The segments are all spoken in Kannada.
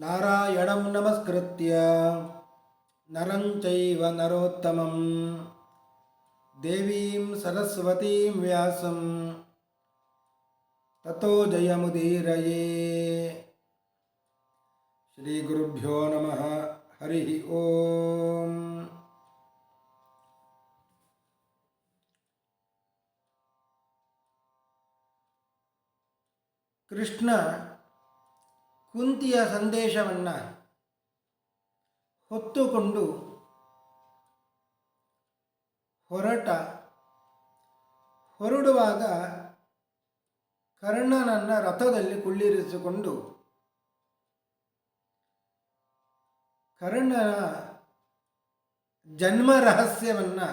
नारायणं नमस्कृत्य नरं चैव नरोत्तमं। देवीं सरस्वतीं व्यासं। ततो जयमुदीरये। श्रीगुरुभ्यो नमः। हरिः ओम्। कृष्ण ಕುಂತಿಯ ಸಂದೇಶವನ್ನು ಹೊತ್ತುಕೊಂಡು ಹೊರಟ ಹೊರಡುವಾಗ ಕರ್ಣನನ್ನು ರಥದಲ್ಲಿ ಕುಳ್ಳಿರಿಸಿಕೊಂಡು ಕರ್ಣನ ಜನ್ಮ ರಹಸ್ಯವನ್ನು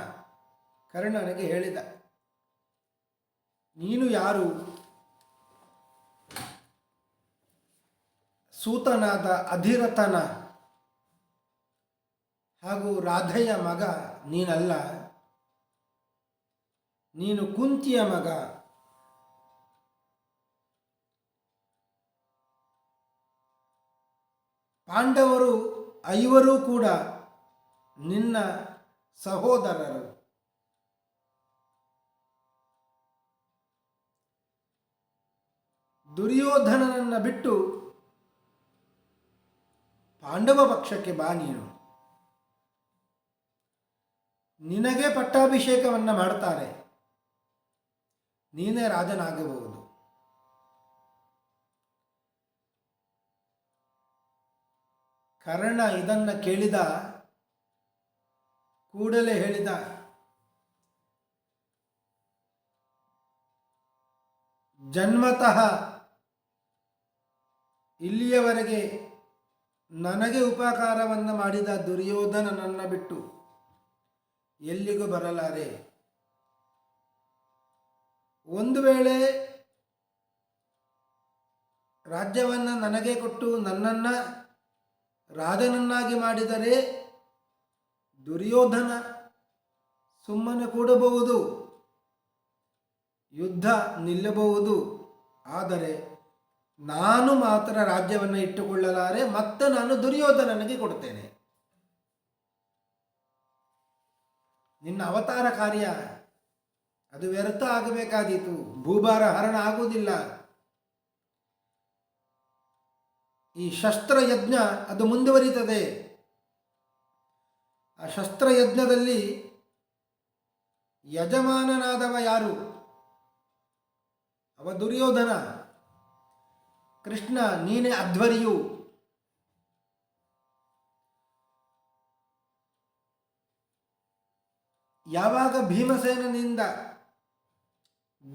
ಕರ್ಣನಿಗೆ ಹೇಳಿದ. ನೀನು ಯಾರು? ಸೂತನಾದ ಅಧಿರತನ ಹಾಗೂ ರಾಧೆಯ ಮಗ ನೀನಲ್ಲ. ನೀನು ಕುಂತಿಯ ಮಗ. ಪಾಂಡವರು ಐವರೂ ಕೂಡ ನಿನ್ನ ಸಹೋದರರು. ದುರ್ಯೋಧನನನ್ನು ಬಿಟ್ಟು ಪಾಂಡವ ಪಕ್ಷಕ್ಕೆ ಬಾ ನೀನು. ನಿನಗೆ ಪಟ್ಟಾಭಿಷೇಕವನ್ನು ಮಾಡ್ತಾರೆ. ನೀನೇ ರಾಜನಾಗಬಹುದು. ಕರ್ಣ ಇದನ್ನು ಕೇಳಿದ ಕೂಡಲೇ ಹೇಳಿದ, ಜನ್ಮತಃ ಇಲ್ಲಿಯವರೆಗೆ ನನಗೆ ಉಪಕಾರವನ್ನು ಮಾಡಿದ ದುರ್ಯೋಧನನನ್ನು ಬಿಟ್ಟು ಎಲ್ಲಿಗೂ ಬರಲಾರೆ? ಒಂದು ವೇಳೆ ರಾಜ್ಯವನ್ನು ನನಗೆ ಕೊಟ್ಟು ನನ್ನನ್ನು ರಾಜನನ್ನಾಗಿ ಮಾಡಿದರೆ ದುರ್ಯೋಧನ ಸುಮ್ಮನೆ ಕೂಡಬಹುದು, ಯುದ್ಧ ನಿಲ್ಲಬಹುದು, ಆದರೆ ನಾನು ಮಾತ್ರ ರಾಜ್ಯವನ್ನು ಇಟ್ಟುಕೊಳ್ಳಲಾರೆ, ಮತ್ತೆ ನಾನು ದುರ್ಯೋಧನನಿಗೆ ಕೊಡ್ತೇನೆ ನಿನ್ನ ಅವತಾರ ಕಾರ್ಯ ಅದು ವ್ಯರ್ಥ ಆಗಬೇಕಾದೀತು. ಭೂಭಾರ ಹರಣ ಆಗುವುದಿಲ್ಲ. ಈ ಶಸ್ತ್ರಯಜ್ಞ ಅದು ಮುಂದುವರಿತದೆ. ಆ ಶಸ್ತ್ರಯಜ್ಞದಲ್ಲಿ ಯಜಮಾನನಾದವ ಯಾರು? ಅವ ದುರ್ಯೋಧನ. ಕೃಷ್ಣ, ನೀನೇ ಅಧ್ವರಿಯು. ಯಾವಾಗ ಭೀಮಸೇನನಿಂದ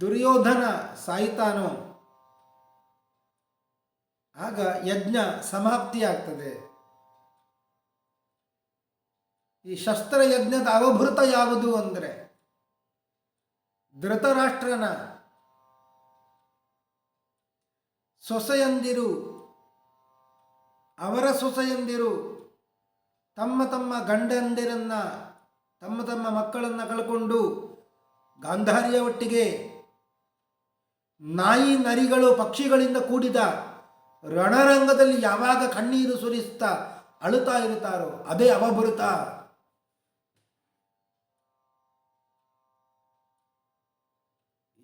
ದುರ್ಯೋಧನ ಸಾಯಿತಾನೋ, ಆಗ ಯಜ್ಞ ಸಮಾಪ್ತಿಯಾಗ್ತದೆ. ಈ ಶಸ್ತ್ರಯಜ್ಞದ ಅವಭೃತ ಯಾವುದು ಅಂದರೆ ಧೃತರಾಷ್ಟ್ರನ ಸೊಸೆಯಂದಿರು, ಅವರ ಸೊಸೆಯಂದಿರು, ತಮ್ಮ ತಮ್ಮ ಗಂಡಂದಿರನ್ನ, ತಮ್ಮ ತಮ್ಮ ಮಕ್ಕಳನ್ನು ಕಳ್ಕೊಂಡು ಗಾಂಧಾರಿಯ ಒಟ್ಟಿಗೆ ನಾಯಿ ನರಿಗಳು ಪಕ್ಷಿಗಳಿಂದ ಕೂಡಿದ ರಣರಂಗದಲ್ಲಿ ಯಾವಾಗ ಕಣ್ಣೀರು ಸುರಿಸ್ತಾ ಅಳುತ್ತಾ ಇರುತ್ತಾರೋ ಅದೇ ಅವಭೃತ.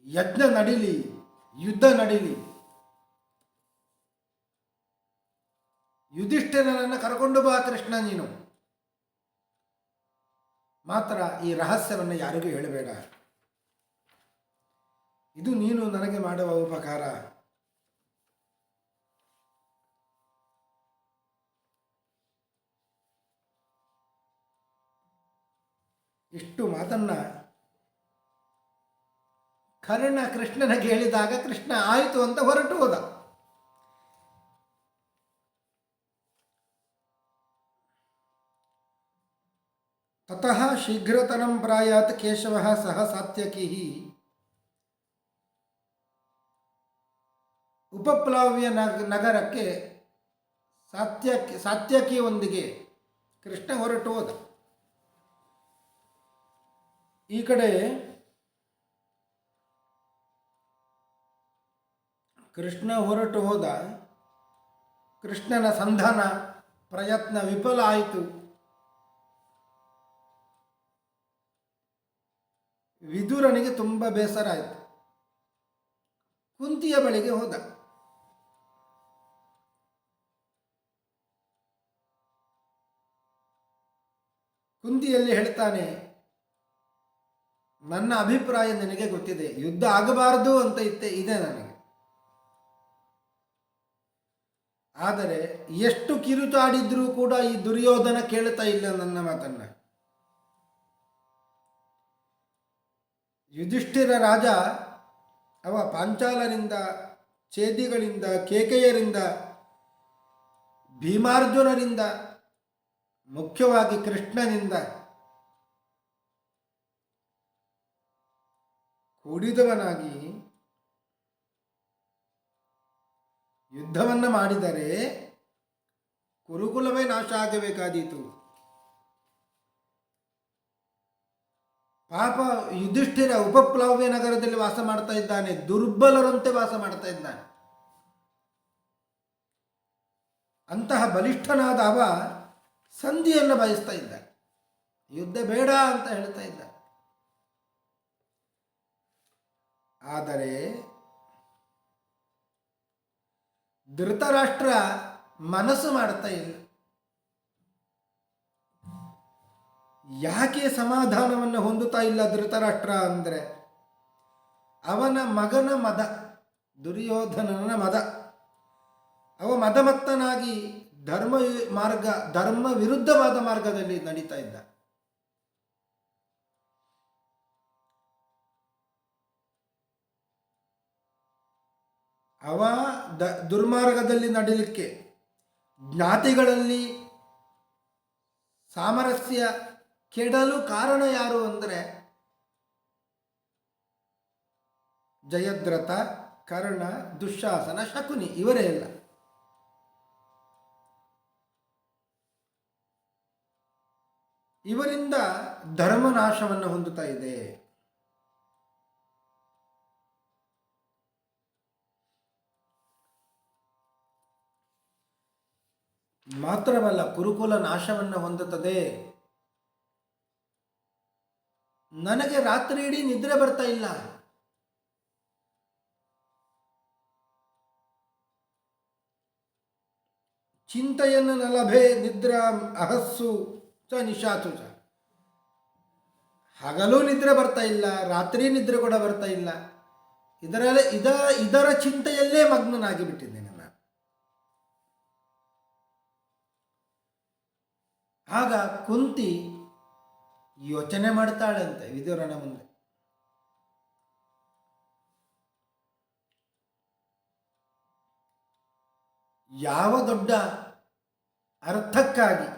ಯಜ್ಞ ನಡಿಲಿ, ಯುದ್ಧ ನಡಿಲಿ. ಯುಧಿಷ್ಠಿರನನ್ನು ಕರ್ಕೊಂಡು ಬಾ ಕೃಷ್ಣ ನೀನು. ಮಾತ್ರ ಈ ರಹಸ್ಯವನ್ನು ಯಾರಿಗೂ ಹೇಳಬೇಡ. ಇದು ನೀನು ನನಗೆ ಮಾಡುವ ಉಪಕಾರ. ಇಷ್ಟು ಮಾತನ್ನ ಕರ್ಣ ಕೃಷ್ಣನ ಕೇಳಿದಾಗ ಕೃಷ್ಣ ಆಯಿತು ಅಂತ ಹೊರಟು ಹೋದ. ತತಃ ಶೀಘ್ರತನಂ ಪ್ರಾಯಾತ್ ಕೇಶವ ಸಹ ಸಾತ್ಯಕಿ ಉಪಪ್ಲಾವ್ಯ ನಗ ನಗರಕ್ಕೆ ಸಾತ್ಯಕಿ, ಸಾತ್ಯಕಿಯೊಂದಿಗೆ ಕೃಷ್ಣ ಹೊರಟು ಹೋದ. ಈ ಕಡೆ ಕೃಷ್ಣ ಹೊರಟು ಹೋದ. ಕೃಷ್ಣನ ಸಂಧಾನ ಪ್ರಯತ್ನ ವಿಫಲ ಆಯಿತು. ವಿದುರನಿಗೆ ತುಂಬ ಬೇಸರ ಆಯಿತು. ಕುಂತಿಯ ಬಳಿಗೆ ಹೋದ. ಕುಂತಿಯಲ್ಲಿ ಹೇಳ್ತಾನೆ, ನನ್ನ ಅಭಿಪ್ರಾಯ ನಿನಗೆ ಗೊತ್ತಿದೆ. ಯುದ್ಧ ಆಗಬಾರದು ಅಂತ ಇತ್ತೆ, ಇದೆ ನನಗೆ. ಆದರೆ ಎಷ್ಟು ಕಿರುಚಾಡಿದ್ರೂ ಕೂಡ ಈ ದುರ್ಯೋಧನ ಕೇಳ್ತಾ ಇಲ್ಲ ನನ್ನ ಮಾತನ್ನ. ಯುಧಿಷ್ಠಿರ ರಾಜ ಅವ ಪಾಂಚಾಲರಿಂದ ಛೇದಿಗಳಿಂದ ಕೇಕೆಯರಿಂದ ಭೀಮಾರ್ಜುನರಿಂದ ಮುಖ್ಯವಾಗಿ ಕೃಷ್ಣನಿಂದ ಕೂಡಿದವನಾಗಿ ಯುದ್ಧವನ್ನು ಮಾಡಿದರೆ ಕುರುಕುಲವೇ ನಾಶ ಆಗಬೇಕಾದೀತು. ಪಾಪ ಯುಧಿಷ್ಠಿರ ಉಪಪ್ಲವ್ಯ ನಗರದಲ್ಲಿ ವಾಸ ಮಾಡ್ತಾ ಇದ್ದಾನೆ, ದುರ್ಬಲರಂತೆ ವಾಸ ಮಾಡ್ತಾ ಇದ್ದಾನೆ. ಅಂತಹ ಬಲಿಷ್ಠನಾದ ಅವ ಸಂಧಿಯನ್ನು ಬಯಸ್ತಾ ಇದ್ದ ಯುದ್ಧ ಬೇಡ ಅಂತ ಹೇಳ್ತಾ ಇದ್ದ ಆದರೆ ಧೃತರಾಷ್ಟ್ರ ಮನಸ್ಸು ಮಾಡ್ತಾ ಇಲ್ಲ. ಯಾಕೆ ಸಮಾಧಾನವನ್ನು ಹೊಂದುತ್ತಾ ಇಲ್ಲ ಧೃತರಾಷ್ಟ್ರ ಅಂದರೆ ಅವನ ಮಗನ ಮದ, ದುರ್ಯೋಧನನ ಮದ. ಅವ ಮದಮತ್ತನಾಗಿ ಧರ್ಮ ಮಾರ್ಗ ಧರ್ಮ ವಿರುದ್ಧವಾದ ಮಾರ್ಗದಲ್ಲಿ ನಡೀತಾ ಇದ್ದ. ಅವ ದ, ದುರ್ಮಾರ್ಗದಲ್ಲಿ ನಡೀಲಿಕ್ಕೆ, ಜ್ಞಾತಿಗಳಲ್ಲಿ ಸಾಮರಸ್ಯ ಕೆಡಲು ಕಾರಣ ಯಾರು ಅಂದರೆ ಜಯದ್ರಥ, ಕರ್ಣ ದುಶಾಸನ ಶಕುನಿ ಇವರೇ ಎಲ್ಲ ಇವರಿಂದ ಧರ್ಮನಾಶವನ್ನು ಹೊಂದುತ್ತಾ ಇದೆ. ಮಾತ್ರವಲ್ಲ ಕುರುಕುಲ ನಾಶವನ್ನು ಹೊಂದುತ್ತದೆ. ನನಗೆ ರಾತ್ರಿ ಇಡೀ ನಿದ್ರೆ ಬರ್ತಾ ಇಲ್ಲ. ಚಿಂತೆಯನ್ನು ನಲಭೆ, ನಿದ್ರಾ, ಅಹಸ್ಸು, ಚ ನಿಶಾತು ಚ. ಹಗಲು ನಿದ್ರೆ ಬರ್ತಾ ಇಲ್ಲ, ರಾತ್ರಿ ನಿದ್ರೆ ಕೂಡ ಬರ್ತಾ ಇಲ್ಲ. ಇದರಲ್ಲೇ ಇದ, ಇದರ ಚಿಂತೆಯಲ್ಲೇ ಮಗ್ನನಾಗಿ ಬಿಟ್ಟಿದ್ದೇನೆ ನಾನು. ಆಗ ಕುಂತಿ ಯೋಚನೆ ಮಾಡ್ತಾಳಂತೆ ವಿದುರನ ಮುಂದೆ. ಯಾವ ದೊಡ್ಡ ಅರ್ಥಕ್ಕಾಗಿ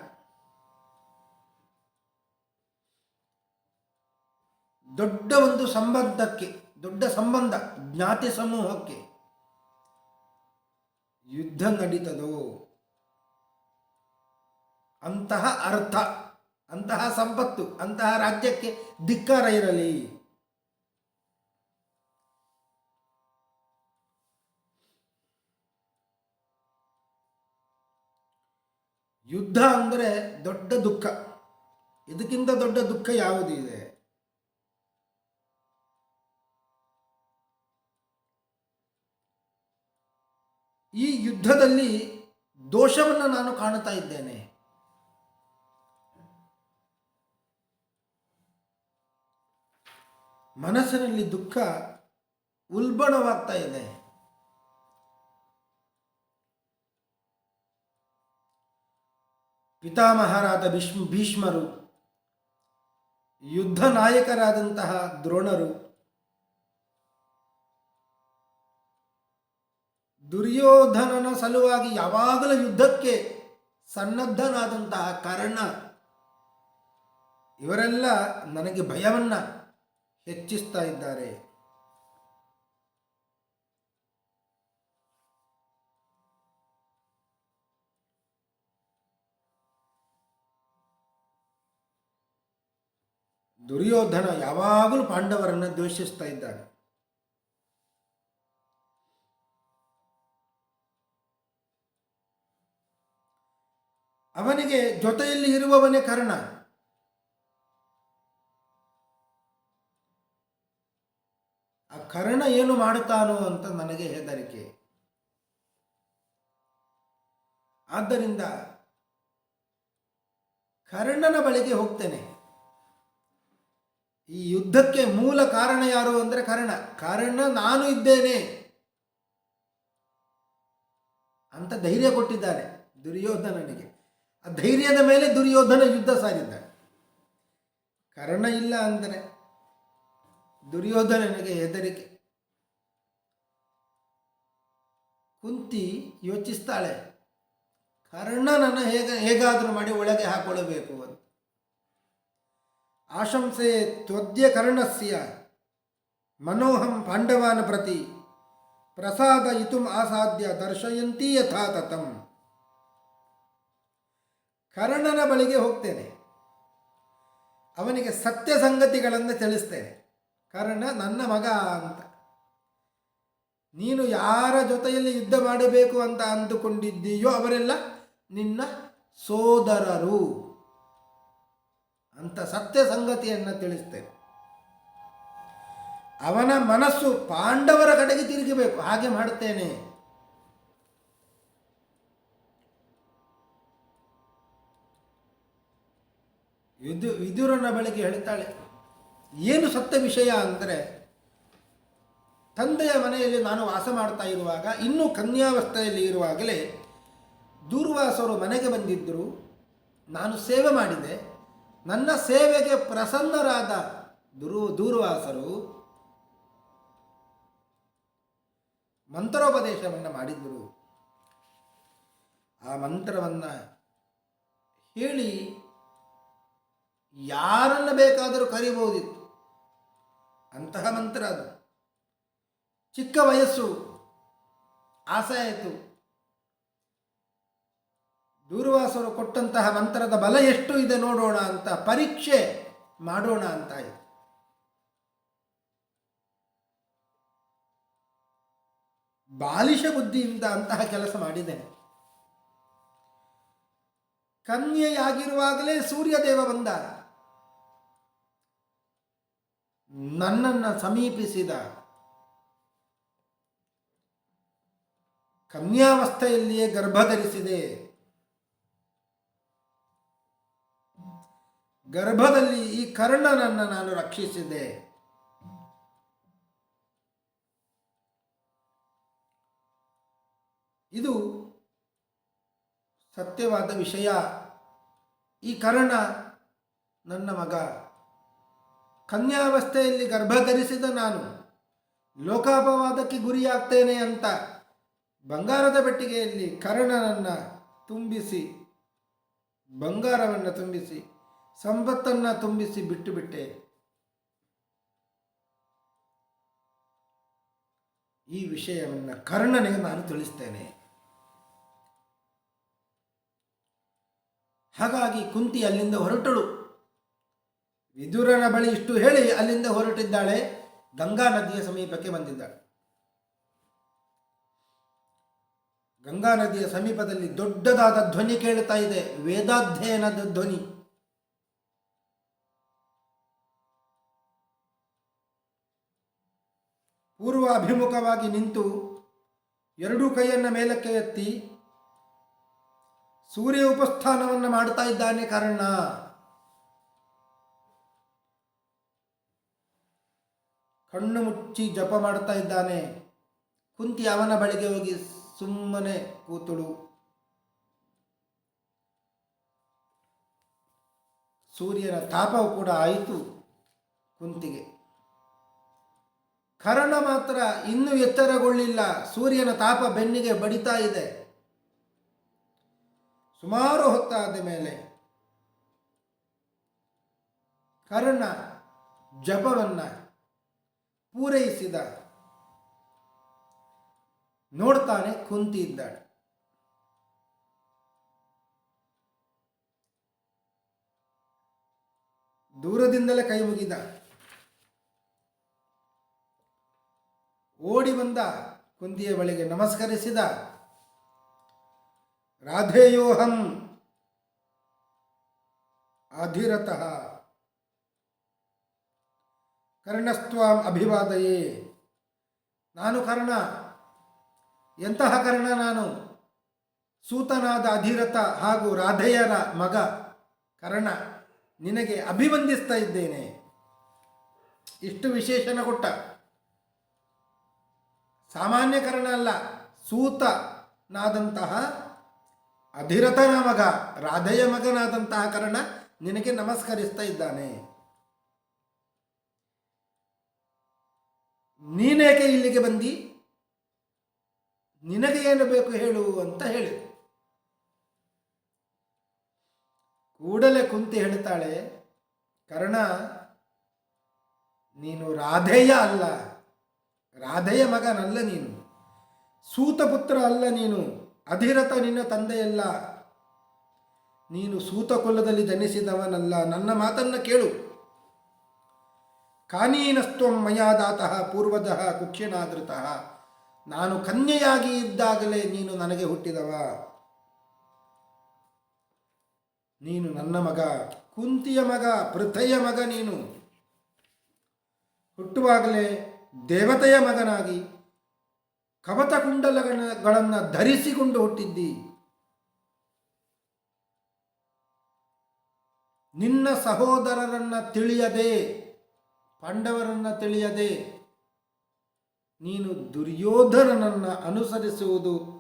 ದೊಡ್ಡ ಒಂದು ಸಂಬಂಧಕ್ಕೆ, ದೊಡ್ಡ ಸಂಬಂಧ, ಜ್ಞಾತಿ ಸಮೂಹಕ್ಕೆ ಯುದ್ಧ ನಡೀತದೋ? ಅಂತಹ ಅರ್ಥ. ಅಂತಹ ಸಂಪತ್ತು, ಅಂತಹ ರಾಜ್ಯಕ್ಕೆ ಧಿಕ್ಕಾರ ಇರಲಿ. ಯುದ್ಧ ಅಂದರೆ ದೊಡ್ಡ ದುಃಖ. ಇದಕ್ಕಿಂತ ದೊಡ್ಡ ದುಃಖ ಯಾವುದಿದೆ ಈ ಯುದ್ಧದಲ್ಲಿ ದೋಷವನ್ನು ನಾನು ಕಾಣುತ್ತಾ ಇದ್ದೇನೆ. ಮನಸ್ಸಿನಲ್ಲಿ ದುಃಖ ಉಲ್ಬಣವಾಗ್ತಾ ಇದೆ. ಪಿತಾಮಹರಾದ ಭೀಷ್ಮ ಭೀಷ್ಮರು, ಯುದ್ಧ ನಾಯಕರಾದಂತಹ ದ್ರೋಣರು, ದುರ್ಯೋಧನನ ಸಲುವಾಗಿ ಯಾವಾಗಲೂ ಯುದ್ಧಕ್ಕೆ ಸನ್ನದ್ಧನಾದಂತಹ ಕರ್ಣ, ಇವರೆಲ್ಲ ನನಗೆ ಭಯವನ್ನು ಹೆಚ್ಚಿಸ್ತಾ ಇದ್ದಾರೆ. ದುರ್ಯೋಧನ ಯಾವಾಗಲೂ ಪಾಂಡವರನ್ನು ದ್ವೇಷಿಸ್ತಾ ಇದ್ದಾನೆ. ಅವನಿಗೆ ಜೊತೆಯಲ್ಲಿ ಇರುವವನೇ ಕರ್ಣ. ಕರ್ಣ ಏನು ಮಾಡುತ್ತಾನೋ ಅಂತ ನನಗೆ ಹೆದರಿಕೆ. ಆದ್ದರಿಂದ ಕರ್ಣನ ಬಳಿಗೆ ಹೋಗ್ತೇನೆ. ಈ ಯುದ್ಧಕ್ಕೆ ಮೂಲ ಕಾರಣ ಯಾರು ಅಂದರೆ ಕರ್ಣ. ಕರ್ಣ, ನಾನು ಇದ್ದೇನೆ ಅಂತ ಧೈರ್ಯ ಕೊಟ್ಟಿದ್ದಾರೆ ದುರ್ಯೋಧನನಿಗೆ. ಆ ಧೈರ್ಯದ ಮೇಲೆ ದುರ್ಯೋಧನ ಯುದ್ಧ ಸಾರಿದ್ದಾನೆ. ಕರ್ಣ ಇಲ್ಲ ಅಂದರೆ ದುರ್ಯೋಧನನಿಗೆ ಹೆದರಿಕೆ. ಕುಂತಿ ಯೋಚಿಸ್ತಾಳೆ, ಕರ್ಣನನ್ನು ಹೇಗೆ, ಹೇಗಾದರೂ ಮಾಡಿ ಒಳಗೆ ಹಾಕೊಳ್ಳಬೇಕು ಅಂತ. ಆಶಂಸೆ ತ್ವದ್ಯ ಕರ್ಣಸ್ಯ, ಮನೋಹಂ ಪಾಂಡವಾನ ಪ್ರತಿ, ಪ್ರಸಾದ ಇತುಂ ಆಸಾಧ್ಯ ದರ್ಶಯಂತಿ ಯಥಾ ತಥಂ ಕರ್ಣನ ಬಳಿಗೆ ಹೋಗ್ತೇನೆ. ಅವನಿಗೆ ಸತ್ಯ ಸಂಗತಿಗಳನ್ನು ತಿಳಿಸ್ತೇನೆ. ಕರ್ಣ ನನ್ನ ಮಗ ಅಂತ. ನೀನು ಯಾರ ಜೊತೆಯಲ್ಲಿ ಯುದ್ಧ ಮಾಡಬೇಕು ಅಂತ ಅಂದುಕೊಂಡಿದ್ದೀಯೋ ಅವರೆಲ್ಲ ನಿನ್ನ ಸೋದರರು ಅಂತ ಸತ್ಯ ಸಂಗತಿಯನ್ನು ತಿಳಿಸ್ತೇನೆ. ಅವನ ಮನಸ್ಸು ಪಾಂಡವರ ಕಡೆಗೆ ತಿರುಗಬೇಕು. ಹಾಗೆ ಮಾಡುತ್ತೇನೆ. ವಿದು ವಿದುರನ ಬಳಿಗೆ ಹೇಳ್ತಾಳೆ. ಏನು ಸತ್ಯ ವಿಷಯ ಅಂದರೆ ತಂದೆಯ ಮನೆಯಲ್ಲಿ ನಾನು ವಾಸ ಮಾಡ್ತಾ ಇರುವಾಗ, ಇನ್ನೂ ಕನ್ಯಾವಸ್ಥೆಯಲ್ಲಿ ಇರುವಾಗಲೇ ದೂರ್ವಾಸರು ಮನೆಗೆ ಬಂದಿದ್ದರು ನಾನು ಸೇವೆ ಮಾಡಿದೆ. ನನ್ನ ಸೇವೆಗೆ ಪ್ರಸನ್ನರಾದ ದುರು, ದೂರ್ವಾಸರು ಮಂತ್ರೋಪದೇಶವನ್ನು ಮಾಡಿದ್ದರು. ಆ ಮಂತ್ರವನ್ನು ಹೇಳಿ ಯಾರನ್ನು ಬೇಕಾದರೂ ಕರಿಬಹುದಿತ್ತು. ಅಂತಹ ಮಂತ್ರ ಅದು. ಚಿಕ್ಕ ವಯಸ್ಸು, ಆಸೆ ಆಯಿತು. ದೂರ್ವಾಸರು ಕೊಟ್ಟಂತಹ ಮಂತ್ರದ ಬಲ ಎಷ್ಟು ಇದೆ ನೋಡೋಣ ಅಂತ, ಪರೀಕ್ಷೆ ಮಾಡೋಣ ಅಂತ ಆಯಿತು. ಬಾಲಿಶ ಬುದ್ಧಿಯಿಂದ ಅಂತಹ ಕೆಲಸ ಮಾಡಿದ್ದೇನೆ ಕನ್ಯೆಯಾಗಿರುವಾಗಲೇ ಸೂರ್ಯದೇವ ಬಂದ ನನ್ನನ್ನು ಸಮೀಪಿಸಿದ ಕನ್ಯಾವಸ್ಥೆಯಲ್ಲಿಯೇ ಗರ್ಭಧರಿಸಿದೆ. ಗರ್ಭದಲ್ಲಿ ಈ ಕರ್ಣನನ್ನು ನಾನು ರಕ್ಷಿಸಿದೆ. ಇದು ಸತ್ಯವಾದ ವಿಷಯ. ಈ ಕರ್ಣ ನನ್ನ ಮಗ. ಕನ್ಯಾವಸ್ಥೆಯಲ್ಲಿ ಗರ್ಭಧರಿಸಿದ ನಾನು ಲೋಕಾಪವಾದಕ್ಕೆ ಗುರಿಯಾಗ್ತೇನೆ ಅಂತ ಬಂಗಾರದ ಪೆಟ್ಟಿಗೆಯಲ್ಲಿ ಕರ್ಣನನ್ನು ತುಂಬಿಸಿ, ಬಂಗಾರವನ್ನು ತುಂಬಿಸಿ, ಸಂಪತ್ತನ್ನು ತುಂಬಿಸಿ ಬಿಟ್ಟು ಬಿಟ್ಟೆ. ಈ ವಿಷಯವನ್ನು ಕರ್ಣನಿಗೆ ನಾನು ತಿಳಿಸ್ತೇನೆ. ಹಾಗಾಗಿ ಕುಂತಿ ಅಲ್ಲಿಂದ ಹೊರಟಳು. ವಿದುರನ ಬಳಿ ಇಷ್ಟು ಹೇಳಿ ಅಲ್ಲಿಂದ ಹೊರಟಿದ್ದಾಳೆ. ಗಂಗಾ ನದಿಯ ಸಮೀಪಕ್ಕೆ ಬಂದಿದ್ದಾಳೆ. ಗಂಗಾ ನದಿಯ ಸಮೀಪದಲ್ಲಿ ದೊಡ್ಡದಾದ ಧ್ವನಿ ಕೇಳುತ್ತಾ ಇದೆ. ವೇದಾಧ್ಯಯನದ ಧ್ವನಿ. ಪೂರ್ವ ಅಭಿಮುಖವಾಗಿ ನಿಂತು ಎರಡೂ ಕೈಯನ್ನು ಮೇಲಕ್ಕೆ ಎತ್ತಿ ಸೂರ್ಯ ಉಪಸ್ಥಾನವನ್ನು ಮಾಡ್ತಾ ಇದ್ದಾನೆ ಕಾರಣ ಕಣ್ಣು ಮುಚ್ಚಿ ಜಪ ಮಾಡ್ತಾ ಇದ್ದಾನೆ. ಕುಂತಿ ಅವನ ಬಳಿಗೆ ಹೋಗಿ ಸುಮ್ಮನೆ ಕೂತಳು. ಸೂರ್ಯನ ತಾಪವು ಕೂಡ ಆಯಿತು ಕುಂತಿಗೆ. ಕರಣ ಮಾತ್ರ ಇನ್ನೂ ಎತ್ತರಗೊಳ್ಳಿಲ್ಲ. ಸೂರ್ಯನ ತಾಪ ಬೆನ್ನಿಗೆ ಬಡಿತಾ ಇದೆ. ಸುಮಾರು ಹೊತ್ತಾದ ಮೇಲೆ ಕರ್ಣ ಜಪವನ್ನು ಪೂರೈಸಿದ. ನೋಡ್ತಾನೆ ಕುಂತಿ ಇದ್ದಾಳೆ. ದೂರದಿಂದಲೇ ಕೈ ಮುಗಿದ. ಓಡಿ ಬಂದ ಕುಂತಿಯ ಬಳಿಗೆ ನಮಸ್ಕರಿಸಿದ. ರಾಧೇಯೋಹಂ ಅಧಿರತಃ. ಕರ್ಣಸ್ತ್ವಾಂ ಅಭಿವಾದಯೇ. ನಾನು ಕರ್ಣ, ಎಂತಹ ಕರ್ಣ ನಾನು? ಸೂತನಾದ ಅಧಿರಥ ಹಾಗೂ ರಾಧೆಯರ ಮಗ ಕರ್ಣ, ನಿನಗೆ ಅಭಿವಂದಿಸ್ತಾ ಇದ್ದೇನೆ. ಇಷ್ಟು ವಿಶೇಷನ ಕೊಟ್ಟ. ಸಾಮಾನ್ಯ ಕರ್ಣ ಅಲ್ಲ, ಸೂತನಾದಂತಹ ಅಧಿರಥನ ಮಗ, ರಾಧೆಯ ಮಗನಾದಂತಹ ಕರ್ಣ ನಿನಗೆ ನಮಸ್ಕರಿಸ್ತಾ ಇದ್ದಾನೆ. ನೀನೇಕೆ ಇಲ್ಲಿಗೆ ಬಂದಿ? ನಿನಗೆ ಏನು ಬೇಕು ಹೇಳು ಅಂತ ಹೇಳಿದೆ. ಕೂಡಲೇ ಕುಂತಿ ಹೇಳ್ತಾಳೆ, ಕರ್ಣ, ನೀನು ರಾಧೆಯ ಅಲ್ಲ, ರಾಧೆಯ ಮಗನಲ್ಲ ನೀನು. ಸೂತಪುತ್ರ ಅಲ್ಲ ನೀನು, ಅಧಿರಥ ನಿನ್ನ ತಂದೆಯಲ್ಲ. ನೀನು ಸೂತ ಕುಲದಲ್ಲಿ ಜನಿಸಿದವನಲ್ಲ. ನನ್ನ ಮಾತನ್ನು ಕೇಳು. ಕಾನೀನಸ್ತ್ವಂ ಮಯಾದಾತಃ ಪೂರ್ವದಃ ಕುಕ್ಷಿಣಾದೃತಃ ನಾನು ಕನ್ಯೆಯಾಗಿ ಇದ್ದಾಗಲೇ ನೀನು ನನಗೆ ಹುಟ್ಟಿದವ. ನೀನು ನನ್ನ ಮಗ, ಕುಂತಿಯ ಮಗ ಪೃಥಯ ಮಗ ನೀನು. ಹುಟ್ಟುವಾಗಲೇ ದೇವತೆಯ ಮಗನಾಗಿ ಕವತ ಕುಂಡಲಗಳನ್ನು ಧರಿಸಿಕೊಂಡು ಹುಟ್ಟಿದ್ದಿ. ನಿನ್ನ ಸಹೋದರರನ್ನ ತಿಳಿಯದೆ ಪಾಂಡವರನ್ನ ತಿಳಿಯದೆ ನೀನು ದುರ್ಯೋಧನನನ್ನು ಅನುಸರಿಸುವುದು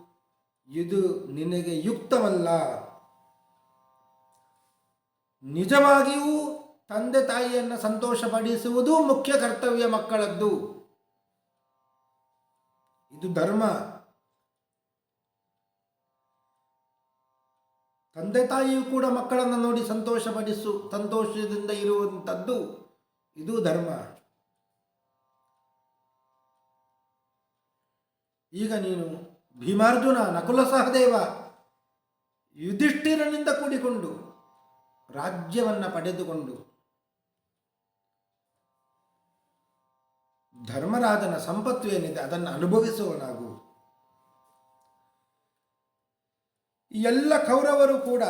ಇದು ನಿನಗೆ ಯುಕ್ತವಲ್ಲ. ನಿಜವಾಗಿಯೂ ತಂದೆ ತಾಯಿಯನ್ನು ಸಂತೋಷಪಡಿಸುವುದು ಮುಖ್ಯ ಕರ್ತವ್ಯ ಮಕ್ಕಳದ್ದು. ಇದು ಧರ್ಮ. ತಂದೆ ತಾಯಿಯು ಕೂಡ ಮಕ್ಕಳನ್ನು ನೋಡಿ ಸಂತೋಷಪಡಿಸು, ಸಂತೋಷದಿಂದ ಇರುವಂಥದ್ದು ಇದು ಧರ್ಮ. ಈಗ ನೀನು ಭೀಮಾರ್ಜುನ ನಕುಲ ಸಹದೇವ, ಯುಧಿಷ್ಠಿರನಿಂದ ಕೂಡಿಕೊಂಡು ರಾಜ್ಯವನ್ನು ಪಡೆದುಕೊಂಡು ಧರ್ಮರಾಜನ ಸಂಪತ್ತು ಏನಿದೆ ಅದನ್ನು ಅನುಭವಿಸುವನಾಗು. ಎಲ್ಲ ಕೌರವರು ಕೂಡ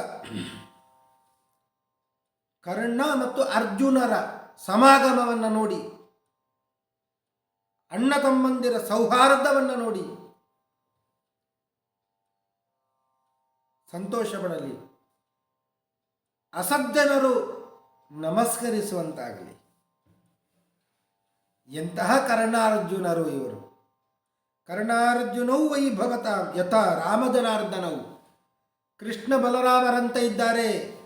ಕರ್ಣ ಮತ್ತು ಅರ್ಜುನರ ಸಮಾಗಮವನ್ನು ನೋಡಿ, ಅಣ್ಣ ತಮ್ಮಂದಿರ ಸೌಹಾರ್ದವನ್ನು ನೋಡಿ ಸಂತೋಷ ಪಡಲಿ ಅಸಜ್ಜನರು ನಮಸ್ಕರಿಸುವಂತಾಗಲಿ. ಎಂತಹ ಕರ್ಣಾರ್ಜುನರು ಇವರು. ಕರ್ಣಾರ್ಜುನವು ವೈಭವತ ಯಥಾ ರಾಮಜನಾರ್ದನವು ಕೃಷ್ಣ ಬಲರಾಮರಂತ ಇದ್ದಾರೆ.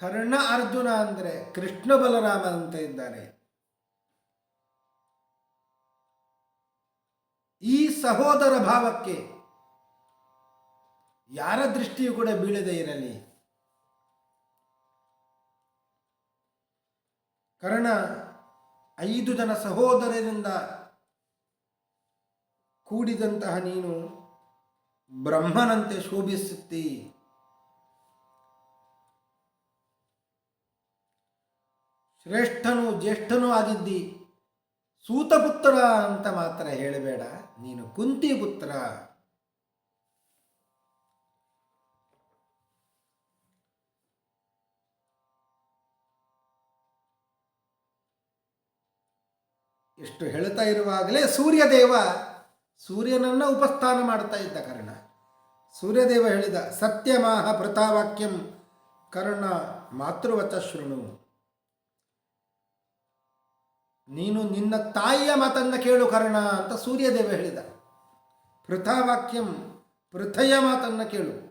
ಕರ್ಣ ಅರ್ಜುನ ಅಂದರೆ ಕೃಷ್ಣ ಬಲರಾಮ ಅಂತ ಇದ್ದಾರೆ. ಈ ಸಹೋದರ ಭಾವಕ್ಕೆ ಯಾರ ದೃಷ್ಟಿಯು ಕೂಡ ಬೀಳದೇ ಇರಲಿ. ಕರ್ಣ ಐದು ಜನ ಸಹೋದರರಿಂದ ಕೂಡಿದಂತಹ ನೀನು ಬ್ರಹ್ಮನಂತೆ ಶೋಭಿಸುತ್ತಿ. ಶ್ರೇಷ್ಠನು ಜ್ಯೇಷ್ಠನೂ ಆಗಿದ್ದಿ ಸೂತಪುತ್ರ ಅಂತ ಮಾತ್ರ ಹೇಳಬೇಡ. ನೀನು ಕುಂತಿ ಪುತ್ರ ಎಷ್ಟು ಹೇಳ್ತಾ ಇರುವಾಗಲೇ ಸೂರ್ಯದೇವ ಸೂರ್ಯನನ್ನು ಉಪಸ್ಥಾನ ಮಾಡ್ತಾ ಇದ್ದ ಕರ್ಣ. ಸೂರ್ಯದೇವ ಹೇಳಿದ, ಸತ್ಯಮಾಹ ಪ್ರತಾವಾಕ್ಯಂ ಕರ್ಣ ಮಾತೃವಚ ಶೃಣು ನೀನು ನಿನ್ನ ತಾಯಿಯ ಮಾತನ್ನು ಕೇಳು ಕರ್ಣ ಅಂತ ಸೂರ್ಯದೇವ ಹೇಳಿದ. ಪೃಥಾವಾಕ್ಯಂ ಪೃಥಯ ಮಾತನ್ನು ಕೇಳು.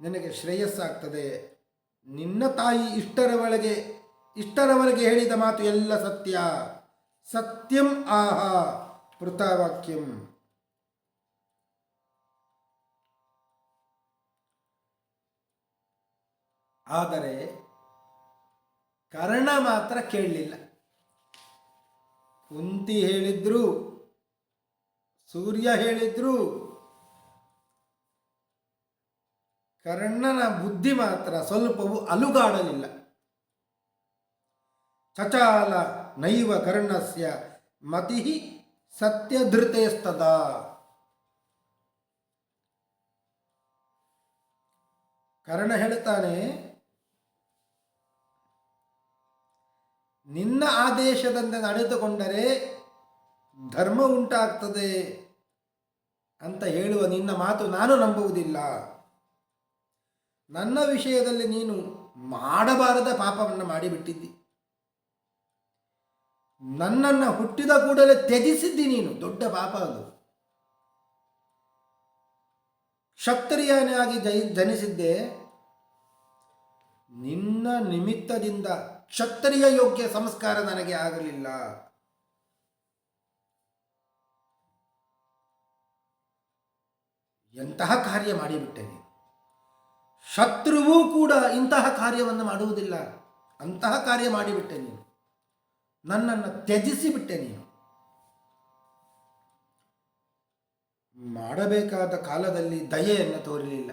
ನಿನಗೆ ಶ್ರೇಯಸ್ಸಾಗ್ತದೆ. ನಿನ್ನ ತಾಯಿ ಇಷ್ಟರವರೆಗೆ ಇಷ್ಟರವರೆಗೆ ಹೇಳಿದ ಮಾತು ಎಲ್ಲ ಸತ್ಯ. ಸತ್ಯಂ ಆಹ ಆದರೆ ಕರ್ಣ ಮಾತ್ರ ಕೇಳಲಿಲ್ಲ. ಕುಂತಿ ಹೇಳಿದ್ರು, ಸೂರ್ಯ ಹೇಳಿದ್ರು, ಕರ್ಣನ ಬುದ್ಧಿ ಮಾತ್ರ ಸ್ವಲ್ಪವೂ ಅಲುಗಾಡಲಿಲ್ಲ. ಚಚಾಲ ನೈವ ಕರ್ಣಸ್ಯ ಮತಿ ಸತ್ಯಧೃತೇಸ್ತದ. ಕರ್ಣ ಹೇಳ್ತಾನೆ ನಿನ್ನ ಆದೇಶದಂತೆ ನಡೆದುಕೊಂಡರೆ ಧರ್ಮ ಉಂಟಾಗ್ತದೆ ಅಂತ ಹೇಳುವ ನಿನ್ನ ಮಾತು ನಾನು ನಂಬುವುದಿಲ್ಲ. ನನ್ನ ವಿಷಯದಲ್ಲಿ ನೀನು ಮಾಡಬಾರದ ಪಾಪವನ್ನು ಮಾಡಿಬಿಟ್ಟಿದ್ದಿ. ನನ್ನನ್ನು ಹುಟ್ಟಿದ ಕೂಡಲೇ ತ್ಯಜಿಸಿದ್ದಿ ನೀನು, ದೊಡ್ಡ ಪಾಪ ಅದು. ಕ್ಷತ್ರಿಯನಾಗಿ ಜನಿಸಿದ್ದೆ. ನಿನ್ನ ನಿಮಿತ್ತದಿಂದ ಕ್ಷತ್ರಿಯ ಯೋಗ್ಯ ಸಂಸ್ಕಾರ ನನಗೆ ಆಗಲಿಲ್ಲ. ಎಂತಹ ಕಾರ್ಯ ಮಾಡಿಬಿಟ್ಟೆ ನೀನು ಶತ್ರುವೂ ಕೂಡ ಇಂತಹ ಕಾರ್ಯವನ್ನು ಮಾಡುವುದಿಲ್ಲ. ಅಂತಹ ಕಾರ್ಯ ಮಾಡಿಬಿಟ್ಟೆ ನೀನು. ನನ್ನನ್ನು ತ್ಯಜಿಸಿಬಿಟ್ಟೆ ನೀನು. ಮಾಡಬೇಕಾದ ಕಾಲದಲ್ಲಿ ದಯೆಯನ್ನು ತೋರಲಿಲ್ಲ.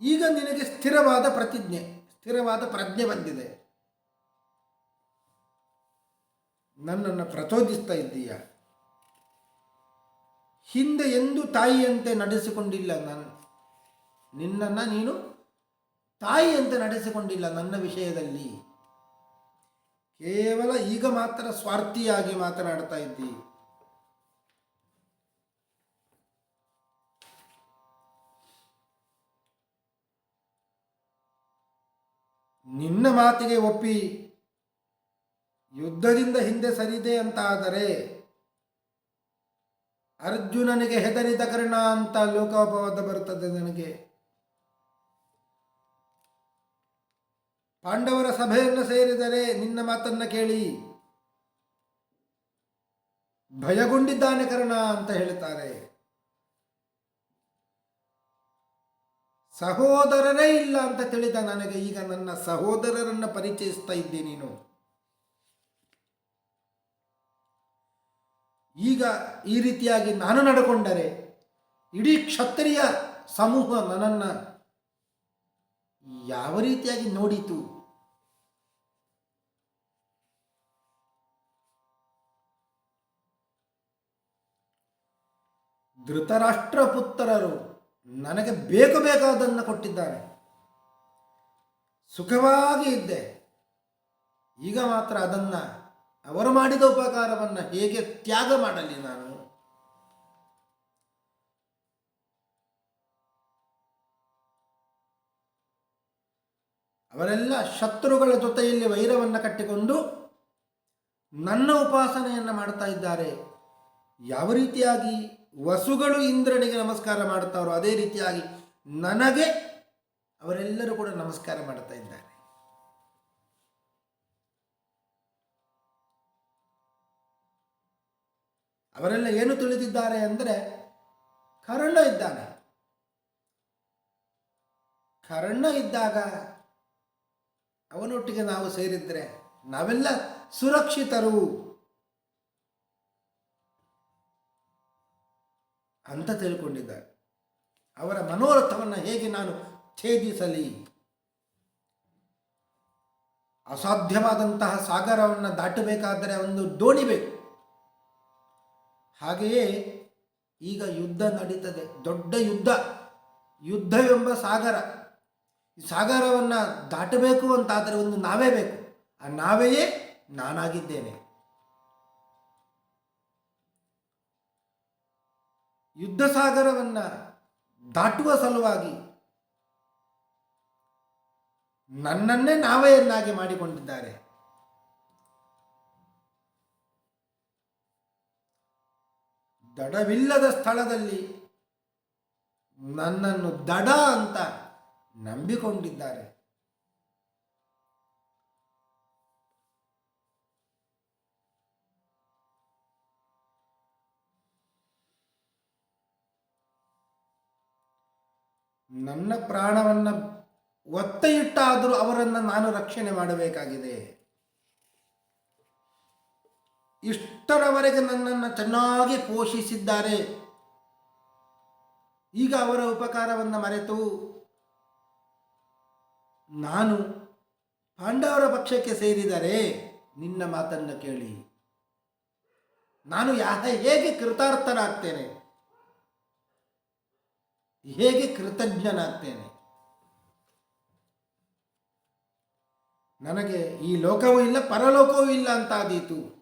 ಈಗ ನಿನಗೆ ಸ್ಥಿರವಾದ ಪ್ರತಿಜ್ಞೆ. ಸ್ಥಿರವಾದ ಪ್ರಜ್ಞೆ ಬಂದಿದೆ. ನನ್ನನ್ನು ಪ್ರಚೋದಿಸ್ತಾ ಇದ್ದೀಯ? ಹಿಂದೆ ಎಂದು ತಾಯಿಯಂತೆ ನಡೆಸಿಕೊಂಡಿಲ್ಲ ನಾನು, ನಿನ್ನನ್ನು ನೀನು ತಾಯಿಯಂತೆ ನಡೆಸಿಕೊಂಡಿಲ್ಲ ನನ್ನ ವಿಷಯದಲ್ಲಿ. ಕೇವಲ ಈಗ ಮಾತ್ರ ಸ್ವಾರ್ಥಿಯಾಗಿ ಮಾತನಾಡ್ತಾ ಇದ್ದಿ. ನಿನ್ನ ಮಾತಿಗೆ ಒಪ್ಪಿ ಯುದ್ಧದಿಂದ ಹಿಂದೆ ಸರಿದೆ ಅಂತ ಆದರೆ ಅರ್ಜುನನಿಗೆ ಹೆದರಿದ ಕರ್ಣ ಅಂತ ಲೋಕೋಪವಾದ ಬರುತ್ತದೆ ನನಗೆ. ಪಾಂಡವರ ಸಭೆಯನ್ನು ಸೇರಿದರೆ ನಿನ್ನ ಮಾತನ್ನ ಕೇಳಿ ಭಯಗೊಂಡಿದ್ದಾನೆ ಕರ್ಣ ಅಂತ ಹೇಳ್ತಾರೆ ಸಹೋದರರೇ ಇಲ್ಲ ಅಂತ ತಿಳಿದ ನನಗೆ ಈಗ ನನ್ನ ಸಹೋದರರನ್ನು ಪರಿಚಯಿಸ್ತಾ ಇದ್ದೆ ನೀನು. ಈಗ ಈ ರೀತಿಯಾಗಿ ನಾನು ನಡ್ಕೊಂಡರೆ ಇಡೀ ಕ್ಷತ್ರಿಯ ಸಮೂಹ ನನ್ನನ್ನು ಯಾವ ರೀತಿಯಾಗಿ ನೋಡಿತು? ಧೃತರಾಷ್ಟ್ರ ಪುತ್ರರು ನನಗೆ ಬೇಕು ಬೇಕಾದನ್ನು ಕೊಟ್ಟಿದ್ದಾರೆ ಸುಖವಾಗಿ ಇದ್ದೆ. ಈಗ ಮಾತ್ರ ಅದನ್ನು ಅವರು ಮಾಡಿದ ಉಪಕಾರವನ್ನು ಹೇಗೆ ತ್ಯಾಗ ಮಾಡಲಿ ನಾನು? ಅವರೆಲ್ಲ ಶತ್ರುಗಳ ಜೊತೆಯಲ್ಲಿ ವೈರವನ್ನು ಕಟ್ಟಿಕೊಂಡು ನನ್ನ ಉಪಾಸನೆಯನ್ನು ಮಾಡ್ತಾ ಇದ್ದಾರೆ. ಯಾವ ರೀತಿಯಾಗಿ ವಸುಗಳು ಇಂದ್ರನಿಗೆ ನಮಸ್ಕಾರ ಮಾಡುತ್ತಾರೋ ಅದೇ ರೀತಿಯಾಗಿ ನನಗೆ ಅವರೆಲ್ಲರೂ ಕೂಡ ನಮಸ್ಕಾರ ಮಾಡ್ತಾ ಇದ್ದಾರೆ. ಅವರೆಲ್ಲ ಏನು ತಿಳಿದಿದ್ದಾರೆ ಅಂದರೆ ಕರ್ಣ ಇದ್ದಾನೆ. ಕರ್ಣ ಇದ್ದಾಗ ಅವನೊಟ್ಟಿಗೆ ನಾವು ಸೇರಿದ್ರೆ ನಾವೆಲ್ಲ ಸುರಕ್ಷಿತರು. ಅಂತ ತಿಳ್ಕೊಂಡಿದ್ದಾರೆ. ಅವರ ಮನೋರಥವನ್ನು ಹೇಗೆ ನಾನು ಛೇದಿಸಲಿ? ಅಸಾಧ್ಯವಾದಂತಹ ಸಾಗರವನ್ನು ದಾಟಬೇಕಾದರೆ ಒಂದು ದೋಣಿ ಬೇಕು. ಹಾಗೆಯೇ ಈಗ ಯುದ್ಧ ನಡೀತದೆ. ದೊಡ್ಡ ಯುದ್ಧ. ಯುದ್ಧವೆಂಬ ಸಾಗರ. ಸಾಗರವನ್ನು ದಾಟಬೇಕು ಅಂತಾದರೆ ಒಂದು ನಾವೇ ಬೇಕು. ಆ ನಾವೆಯೇ ನಾನಾಗಿದ್ದೇನೆ. ಯುದ್ಧ ಸಾಗರವನ್ನು ದಾಟುವ ಸಲುವಾಗಿ ನನ್ನನ್ನೇ ನಾವೆಯನ್ನಾಗಿ ಮಾಡಿಕೊಂಡಿದ್ದಾರೆ. ದಡವಿಲ್ಲದ ಸ್ಥಳದಲ್ಲಿ ನನ್ನನ್ನು ದಡ ಅಂತ ನಂಬಿಕೊಂಡಿದ್ದಾರೆ. ನನ್ನ ಪ್ರಾಣವನ್ನು ಒತ್ತ ಇಟ್ಟಾದರೂ ಅವರನ್ನು ನಾನು ರಕ್ಷಣೆ ಮಾಡಬೇಕಾಗಿದೆ. ಇಷ್ಟರವರೆಗೆ ನನ್ನನ್ನು ಚೆನ್ನಾಗಿ ಪೋಷಿಸಿದ್ದಾರೆ. ಈಗ ಅವರ ಉಪಕಾರವನ್ನು ಮರೆತು ನಾನು ಪಾಂಡವರ ಪಕ್ಷಕ್ಕೆ ಸೇರಿದರೆ ನಿನ್ನ ಮಾತನ್ನು ಕೇಳಿ. ನಾನು ಯಾ ಹೇಗೆ ಕೃತಾರ್ಥನಾಗ್ತೇನೆ? ಹೇಗೆ ಕೃತಜ್ಞನಾಗ್ತೇನೆ? ನನಗೆ ಈ ಲೋಕವೂ ಇಲ್ಲ, ಪರಲೋಕವೂ ಇಲ್ಲ ಅಂತಾದೀತು.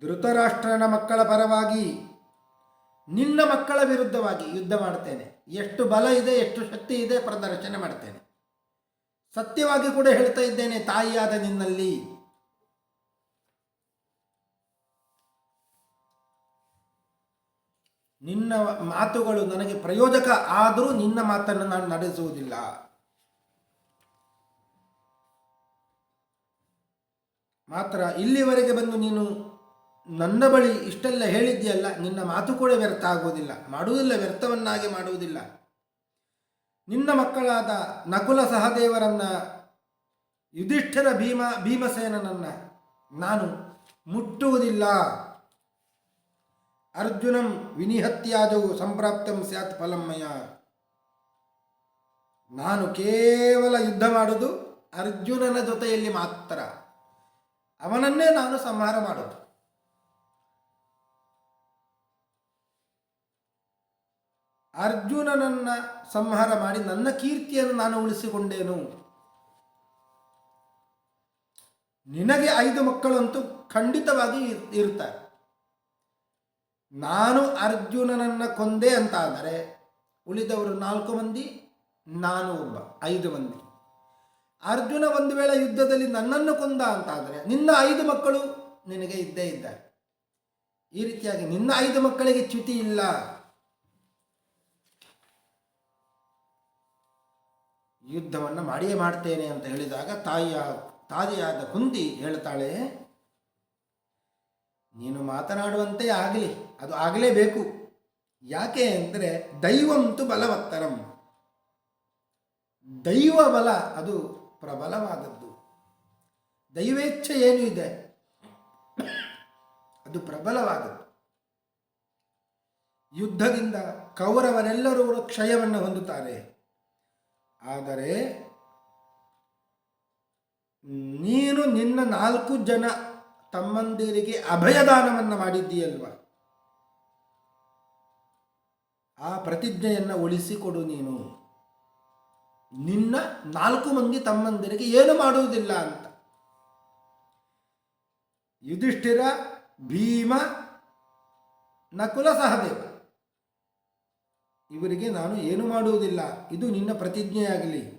ಧೃತರಾಷ್ಟ್ರನ ಮಕ್ಕಳ ಪರವಾಗಿ, ನಿನ್ನ ಮಕ್ಕಳ ವಿರುದ್ಧವಾಗಿ ಯುದ್ಧ ಮಾಡ್ತೇನೆ. ಎಷ್ಟು ಬಲ ಇದೆ, ಎಷ್ಟು ಶಕ್ತಿ ಇದೆ ಪ್ರದರ್ಶನ ಮಾಡ್ತೇನೆ. ಸತ್ಯವಾಗಿ ಕೂಡ ಹೇಳ್ತಾ ಇದ್ದೇನೆ, ತಾಯಿಯಾದ ನಿನ್ನಲ್ಲಿ. ನಿನ್ನ ಮಾತುಗಳು ನನಗೆ ಪ್ರಯೋಜಕ ಆದರೂ ನಿನ್ನ ಮಾತನ್ನು ನಾನು ನಡೆಸುವುದಿಲ್ಲ. ಮಾತ್ರ ಇಲ್ಲಿವರೆಗೆ ಬಂದು ನೀನು ನನ್ನ ಬಳಿ ಇಷ್ಟೆಲ್ಲ ಹೇಳಿದ್ಯಲ್ಲ ನಿನ್ನ ಮಾತು ಕೂಡ ವ್ಯರ್ಥ ಆಗುವುದಿಲ್ಲ. ಮಾಡುವುದಿಲ್ಲ, ವ್ಯರ್ಥವನ್ನಾಗಿ ಮಾಡುವುದಿಲ್ಲ. ನಿನ್ನ ಮಕ್ಕಳಾದ ನಕುಲ ಸಹದೇವರನ್ನ, ಯುಧಿಷ್ಠರ ಭೀಮ ಭೀಮಸೇನನನ್ನ ನಾನು ಮುಟ್ಟುವುದಿಲ್ಲ. ಅರ್ಜುನಂ ವಿನಿಹತ್ಯಾದವು ಸಂಪ್ರಾಪ್ತಂ ಸ್ಯಾತ್ ಫಲಮ್ಮಯ ನಾನು ಕೇವಲ ಯುದ್ಧ ಮಾಡೋದು ಅರ್ಜುನನ ಜೊತೆಯಲ್ಲಿ ಮಾತ್ರ. ಅವನನ್ನೇ ನಾನು ಸಂಹಾರ ಮಾಡೋದು. ಅರ್ಜುನನನ್ನ ಸಂಹಾರ ಮಾಡಿ ನನ್ನ ಕೀರ್ತಿಯನ್ನು ನಾನು ಉಳಿಸಿಕೊಂಡೇನು? ನಿನಗೆ ಐದು ಮಕ್ಕಳಂತೂ ಖಂಡಿತವಾಗಿ ಇರ್- ಇರ್ತಾರೆ. ನಾನು ಅರ್ಜುನನನ್ನು ಕೊಂದೆ ಅಂತಾದರೆ ಉಳಿದವರು ನಾಲ್ಕು ಮಂದಿ, ನಾನು ಒಬ್ಬ, ಐದು ಮಂದಿ. ಅರ್ಜುನ ಒಂದು ವೇಳೆ ಯುದ್ಧದಲ್ಲಿ ನನ್ನನ್ನು ಕೊಂದ ಅಂತಾದರೆ ನಿನ್ನ ಐದು ಮಕ್ಕಳು ನಿನಗೆ ಇದ್ದೇ ಇದ್ದಾರೆ. ಈ ರೀತಿಯಾಗಿ ನಿನ್ನ ಐದು ಮಕ್ಕಳಿಗೆ ಚ್ಯುತಿ ಇಲ್ಲ. ಯುದ್ಧವನ್ನು ಮಾಡಿಯೇ ಮಾಡ್ತೇನೆ ಅಂತ ಹೇಳಿದಾಗ ತಾಯಿಯ, ತಾಯಿಯಾದ ಕುಂತಿ ಹೇಳ್ತಾಳೆ, ನೀನು ಮಾತನಾಡುವಂತೆ ಆಗಲಿ. ಅದು ಆಗಲೇಬೇಕು. ಯಾಕೆ ಅಂದರೆ ದೈವಂತು ಬಲವತ್ತರಂ. ದೈವ ಬಲ ಅದು ಪ್ರಬಲವಾದದ್ದು. ದೈವೇಚ್ಛೆ ಏನು ಇದೆ? ಅದು ಪ್ರಬಲವಾದದ್ದು. ಯುದ್ಧದಿಂದ ಕೌರವರೆಲ್ಲರೂ ಕ್ಷಯವನ್ನು ಹೊಂದುತ್ತಾರೆ. ಆದರೆ ನೀನು ನಿನ್ನ ನಾಲ್ಕು ಜನ ತಮ್ಮಂದಿರಿಗೆ ಅಭಯದಾನವನ್ನು ಮಾಡಿದ್ದೀಯಲ್ವ? ಆ ಪ್ರತಿಜ್ಞೆಯನ್ನು ಉಳಿಸಿಕೊಡು ನೀನು. ನಿನ್ನ ನಾಲ್ಕು ಮಂದಿ ತಮ್ಮಂದಿರಿಗೆ ಏನು ಮಾಡುವುದಿಲ್ಲ ಅಂತ. ಯುಧಿಷ್ಠಿರ, ಭೀಮ, ನಕುಲ ಸಹದೇವ. ಇವರಿಗೆ ನಾನು ಏನು ಮಾಡುವುದಿಲ್ಲ. ಇದು ನಿನ್ನ ಪ್ರತಿಜ್ಞೆಯಾಗಲಿ.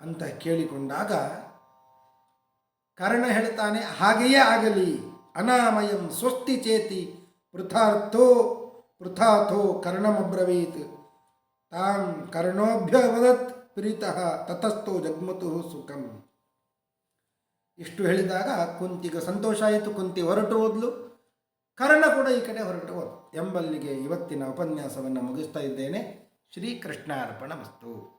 ಅಂತ ಕೇಳಿಕೊಂಡಾಗ ಕರ್ಣ ಹೇಳ್ತಾನೆ, ಹಾಗೆಯೇ ಆಗಲಿ. ಅನಾಮಯಂ ಸ್ವಸ್ತಿ ಚೇತಿ ಪೃಥಾರ್ಥೋ, ಪೃಥಾಥೋ ಕರ್ಣಮಬ್ರವೀತ್ ತಾಂ ಕರ್ಣೋಭ್ಯವದತ್ ಪ್ರೀತಃ ತತಸ್ಥೋ ಜಗ್ಮತು ಸುಖಂ. ಇಷ್ಟು ಹೇಳಿದಾಗ ಕುಂತಿಗೆ ಸಂತೋಷ ಆಯಿತು, ಕುಂತಿ ಹೊರಟು ಹೋದ್ಲು. ಕರ್ಣ ಕೂಡ ಈ ಕಡೆ ಹೊರಟು ಹೋದ ಎಂಬಲ್ಲಿಗೆ ಇವತ್ತಿನ ಉಪನ್ಯಾಸವನ್ನು ಮುಗಿಸ್ತಾ ಇದ್ದೇನೆ. ಶ್ರೀಕೃಷ್ಣಾರ್ಪಣ ಮಸ್ತು